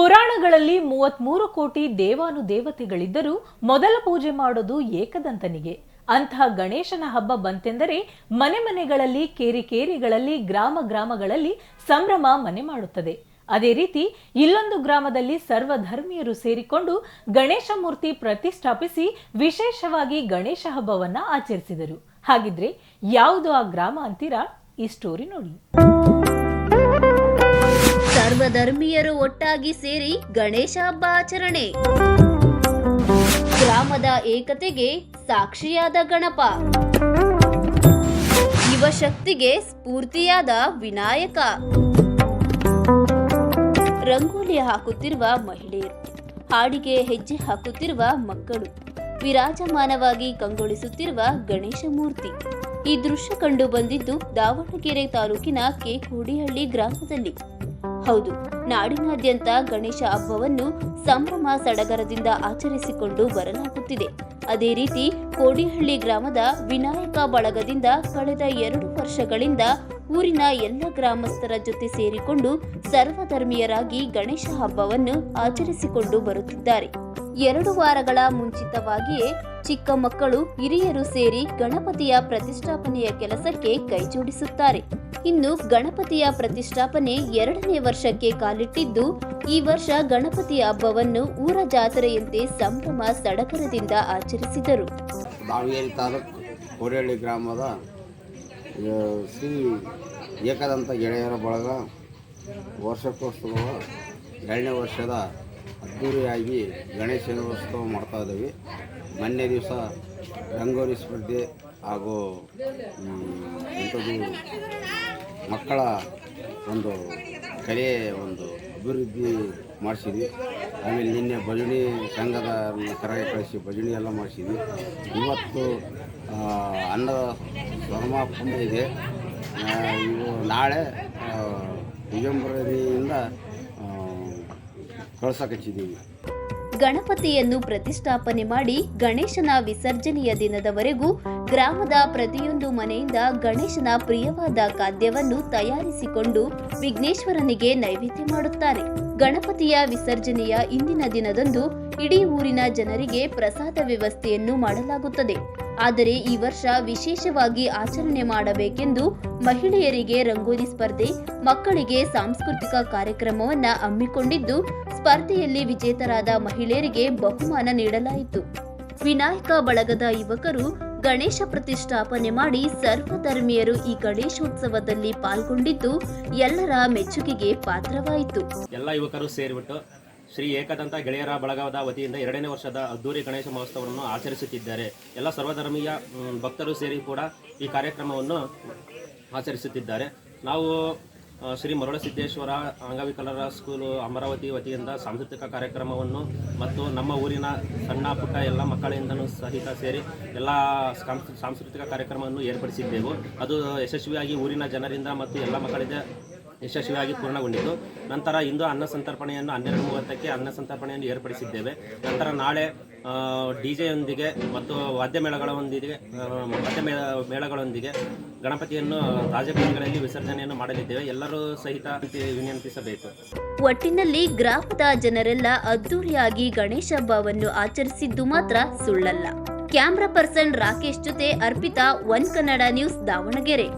ಪುರಾಣಗಳಲ್ಲಿ ಮೂವತ್ಮೂರು ಕೋಟಿ ದೇವಾನು ದೇವತೆಗಳಿದ್ದರೂ ಮೊದಲ ಪೂಜೆ ಮಾಡೋದು ಏಕದಂತನಿಗೆ. ಅಂತಹ ಗಣೇಶನ ಹಬ್ಬ ಬಂತೆಂದರೆ ಮನೆ ಮನೆಗಳಲ್ಲಿ, ಕೇರಿ ಕೇರಿಗಳಲ್ಲಿ, ಗ್ರಾಮ ಗ್ರಾಮಗಳಲ್ಲಿ ಸಂಭ್ರಮ ಮನೆ ಮಾಡುತ್ತದೆ. ಅದೇ ರೀತಿ ಇಲ್ಲೊಂದು ಗ್ರಾಮದಲ್ಲಿ ಸರ್ವಧರ್ಮೀಯರು ಸೇರಿಕೊಂಡು ಗಣೇಶ ಮೂರ್ತಿ ಪ್ರತಿಷ್ಠಾಪಿಸಿ ವಿಶೇಷವಾಗಿ ಗಣೇಶ ಹಬ್ಬವನ್ನ ಆಚರಿಸಿದರು. ಹಾಗಿದ್ರೆ ಯಾವುದು ಆ ಗ್ರಾಮ ಅಂತೀರಾ? ಈ ಸ್ಟೋರಿ ನೋಡಿ. ಸರ್ವಧರ್ಮೀಯರು ಒಟ್ಟಾಗಿ ಸೇರಿ ಗಣೇಶ ಹಬ್ಬ ಆಚರಣೆ. ಗ್ರಾಮದ ಏಕತೆಗೆ ಸಾಕ್ಷಿಯಾದ ಗಣಪ. ಯುವಶಕ್ತಿಗೆ ಸ್ಫೂರ್ತಿಯಾದ ವಿನಾಯಕ. ರಂಗೋಲಿ ಹಾಕುತ್ತಿರುವ ಮಹಿಳೆಯರು, ಹಾಡಿಗೆ ಹೆಜ್ಜೆ ಹಾಕುತ್ತಿರುವ ಮಕ್ಕಳು, ವಿರಾಜಮಾನವಾಗಿ ಕಂಗೊಳಿಸುತ್ತಿರುವ ಗಣೇಶ ಮೂರ್ತಿ. ಈ ದೃಶ್ಯ ಕಂಡು ಬಂದಿದ್ದು ದಾವಣಗೆರೆ ತಾಲೂಕಿನ ಕೆ ಕೋಡಿಹಳ್ಳಿ ಗ್ರಾಮದಲ್ಲಿ. ಹೌದು, ನಾಡಿನಾದ್ಯಂತ ಗಣೇಶ ಹಬ್ಬವನ್ನು ಸಂಭ್ರಮ ಸಡಗರದಿಂದ ಆಚರಿಸಿಕೊಂಡು ಬರಲಾಗುತ್ತಿದೆ. ಅದೇ ರೀತಿ ಕೋಡಿಹಳ್ಳಿ ಗ್ರಾಮದ ವಿನಾಯಕ ಬಳಗದಿಂದ ಕಳೆದ ಎರಡು ವರ್ಷಗಳಿಂದ ಊರಿನ ಎಲ್ಲ ಗ್ರಾಮಸ್ಥರ ಜೊತೆ ಸೇರಿಕೊಂಡು ಸರ್ವಧರ್ಮೀಯರಾಗಿ ಗಣೇಶ ಹಬ್ಬವನ್ನು ಆಚರಿಸಿಕೊಂಡು ಬರುತ್ತಿದ್ದಾರೆ. ಎರಡು ವಾರಗಳ ಮುಂಚಿತವಾಗಿಯೇ ಚಿಕ್ಕ ಮಕ್ಕಳು ಹಿರಿಯರು ಸೇರಿ ಗಣಪತಿಯ ಪ್ರತಿಷ್ಠಾಪನೆಯ ಕೆಲಸಕ್ಕೆ ಕೈಜೋಡಿಸುತ್ತಾರೆ ಇನ್ನು ಗಣಪತಿಯ ಪ್ರತಿಷ್ಠಾಪನೆ ಎರಡನೇ ವರ್ಷಕ್ಕೆ ಕಾಲಿಟ್ಟಿದ್ದು, ಈ ವರ್ಷ ಗಣಪತಿಯ ಹಬ್ಬವನ್ನು ಊರ ಜಾತ್ರೆಯಂತೆ ಸಂಭ್ರಮ ಸಡಗರದಿಂದ ಆಚರಿಸಿದರು. ತಾಲೂಕು ಕೋರಹಳ್ಳಿ ಗ್ರಾಮದ ಶ್ರೀ ಏಕದಂತ ಗೆಳೆಯರ ಬಳಗ ವರ್ಷಕ್ಕೋತ್ಸವ ಎರಡನೇ ವರ್ಷದ ಅದ್ಧೂರಿಯಾಗಿ ಗಣೇಶೋತ್ಸವ ಮಾಡ್ತಾ ಇದ್ದೀವಿ. ಮೊನ್ನೆ ದಿವಸ ರಂಗೋಲಿ ಸ್ಪರ್ಧೆ ಹಾಗೂ ಇಂಥದ್ದು ಮಕ್ಕಳ ಒಂದು ಕಲೆ ಒಂದು ಅಭಿವೃದ್ಧಿ ಮಾಡಿಸಿದ್ವಿ. ಆಮೇಲೆ ನಿನ್ನೆ ಭಜನಿ ಸಂಘದ ಕರೆಗೆ ಕಳಿಸಿ ಭಜನಿ ಎಲ್ಲ ಮಾಡಿಸಿದ್ವಿ. ಇವತ್ತು ಅನ್ನ ಸಮಾಪನೆ ಇದೆ. ಇವು ನಾಳೆ ಆ, ಗಣಪತಿಯನ್ನು ಪ್ರತಿಷ್ಠಾಪನೆ ಮಾಡಿ ಗಣೇಶನ ವಿಸರ್ಜನೆಯ ದಿನದವರೆಗೂ ಗ್ರಾಮದ ಪ್ರತಿಯೊಂದು ಮನೆಯಿಂದ ಗಣೇಶನ ಪ್ರಿಯವಾದ ಖಾದ್ಯವನ್ನು ತಯಾರಿಸಿಕೊಂಡು ವಿಘ್ನೇಶ್ವರನಿಗೆ ನೈವೇದ್ಯ ಮಾಡುತ್ತಾರೆ. ಗಣಪತಿಯ ವಿಸರ್ಜನೆಯ ಇಂದಿನ ದಿನದಂದು ಇಡೀ ಊರಿನ ಜನರಿಗೆ ಪ್ರಸಾದ ವ್ಯವಸ್ಥೆಯನ್ನು ಮಾಡಲಾಗುತ್ತದೆ. ಆದರೆ ಈ ವರ್ಷ ವಿಶೇಷವಾಗಿ ಆಚರಣೆ ಮಾಡಬೇಕೆಂದು ಮಹಿಳೆಯರಿಗೆ ರಂಗೋಲಿ ಸ್ಪರ್ಧೆ, ಮಕ್ಕಳಿಗೆ ಸಾಂಸ್ಕೃತಿಕ ಕಾರ್ಯಕ್ರಮವನ್ನ ಹಮ್ಮಿಕೊಂಡಿದ್ದು, ಸ್ಪರ್ಧೆಯಲ್ಲಿ ವಿಜೇತರಾದ ಮಹಿಳೆಯರಿಗೆ ಬಹುಮಾನ ನೀಡಲಾಯಿತು. ವಿನಾಯಕ ಬಳಗದ ಯುವಕರು ಗಣೇಶ ಪ್ರತಿಷ್ಠಾಪನೆ ಮಾಡಿ ಸರ್ವಧರ್ಮೀಯರು ಈ ಗಣೇಶೋತ್ಸವದಲ್ಲಿ ಪಾಲ್ಗೊಂಡಿದ್ದು ಎಲ್ಲರ ಮೆಚ್ಚುಗೆಗೆ ಪಾತ್ರವಾಯಿತು. ಎಲ್ಲ ಯುವಕರು ಸೇರಿಬಿಟ್ಟು ಶ್ರೀ ಏಕದಂತ ಗೆಳೆಯರ ಬಳಗದ ವತಿಯಿಂದ ಎರಡನೇ ವರ್ಷದ ಅದ್ದೂರಿ ಗಣೇಶ ಮಹೋತ್ಸವವನ್ನು ಆಚರಿಸುತ್ತಿದ್ದಾರೆ. ಎಲ್ಲ ಸರ್ವಧರ್ಮೀಯ ಭಕ್ತರು ಸೇರಿ ಕೂಡ ಈ ಕಾರ್ಯಕ್ರಮವನ್ನು ಆಚರಿಸುತ್ತಿದ್ದಾರೆ. ನಾವು ಶ್ರೀ ಮರುಳಸಿದ್ದೇಶ್ವರ ಅಂಗವಿಕಲರ ಸ್ಕೂಲು ಅಮರಾವತಿ ವತಿಯಿಂದ ಸಾಂಸ್ಕೃತಿಕ ಕಾರ್ಯಕ್ರಮವನ್ನು ಮತ್ತು ನಮ್ಮ ಊರಿನ ಸಣ್ಣ ಪುಟ್ಟ ಎಲ್ಲ ಮಕ್ಕಳಿಂದನೂ ಸಹಿತ ಸೇರಿ ಎಲ್ಲ ಸಾಂಸ್- ಸಾಂಸ್ಕೃತಿಕ ಕಾರ್ಯಕ್ರಮವನ್ನು ಏರ್ಪಡಿಸಿದ್ದೆವು. ಅದು ಯಶಸ್ವಿಯಾಗಿ ಊರಿನ ಜನರಿಂದ ಮತ್ತು ಎಲ್ಲ ಮಕ್ಕಳಿಂದ ಯಶಸ್ವಿಯಾಗಿ ಪೂರ್ಣಗೊಂಡಿತು. ನಂತರ ಇಂದು ಅನ್ನ ಸಂತರ್ಪಣೆಯನ್ನು ಹನ್ನೆರಡು ಮೂವತ್ತಕ್ಕೆ ಅನ್ನ ಸಂತರ್ಪಣೆಯನ್ನು ಏರ್ಪಡಿಸಿದ್ದೇವೆ. ನಂತರ ನಾಳೆ ಡಿ ಜೆಯೊಂದಿಗೆ ಮತ್ತು ವಾದ್ಯ ಮೇಳಗಳೊಂದಿಗೆ ವಾದ್ಯ ಮೇಳ ಮೇಳಗಳೊಂದಿಗೆ ಗಣಪತಿಯನ್ನು ರಾಜಭವನಗಳಲ್ಲಿ ವಿಸರ್ಜನೆಯನ್ನು ಮಾಡಲಿದ್ದೇವೆ. ಎಲ್ಲರೂ ಸಹಿತ ವಿನಂತಿಸಬೇಕು. ಒಟ್ಟಿನಲ್ಲಿ ಗ್ರಾಮದ ಜನರೆಲ್ಲ ಅದ್ದೂರಿಯಾಗಿ ಗಣೇಶ ಹಬ್ಬವನ್ನು ಆಚರಿಸಿದ್ದು ಮಾತ್ರ ಸುಳ್ಳಲ್ಲ. ಕ್ಯಾಮ್ರಾ ಪರ್ಸನ್ ರಾಕೇಶ್ ಜೊತೆ ಅರ್ಪಿತಾ ಒನ್ ಕನ್ನಡ ನ್ಯೂಸ್ ದಾವಣಗೆರೆ.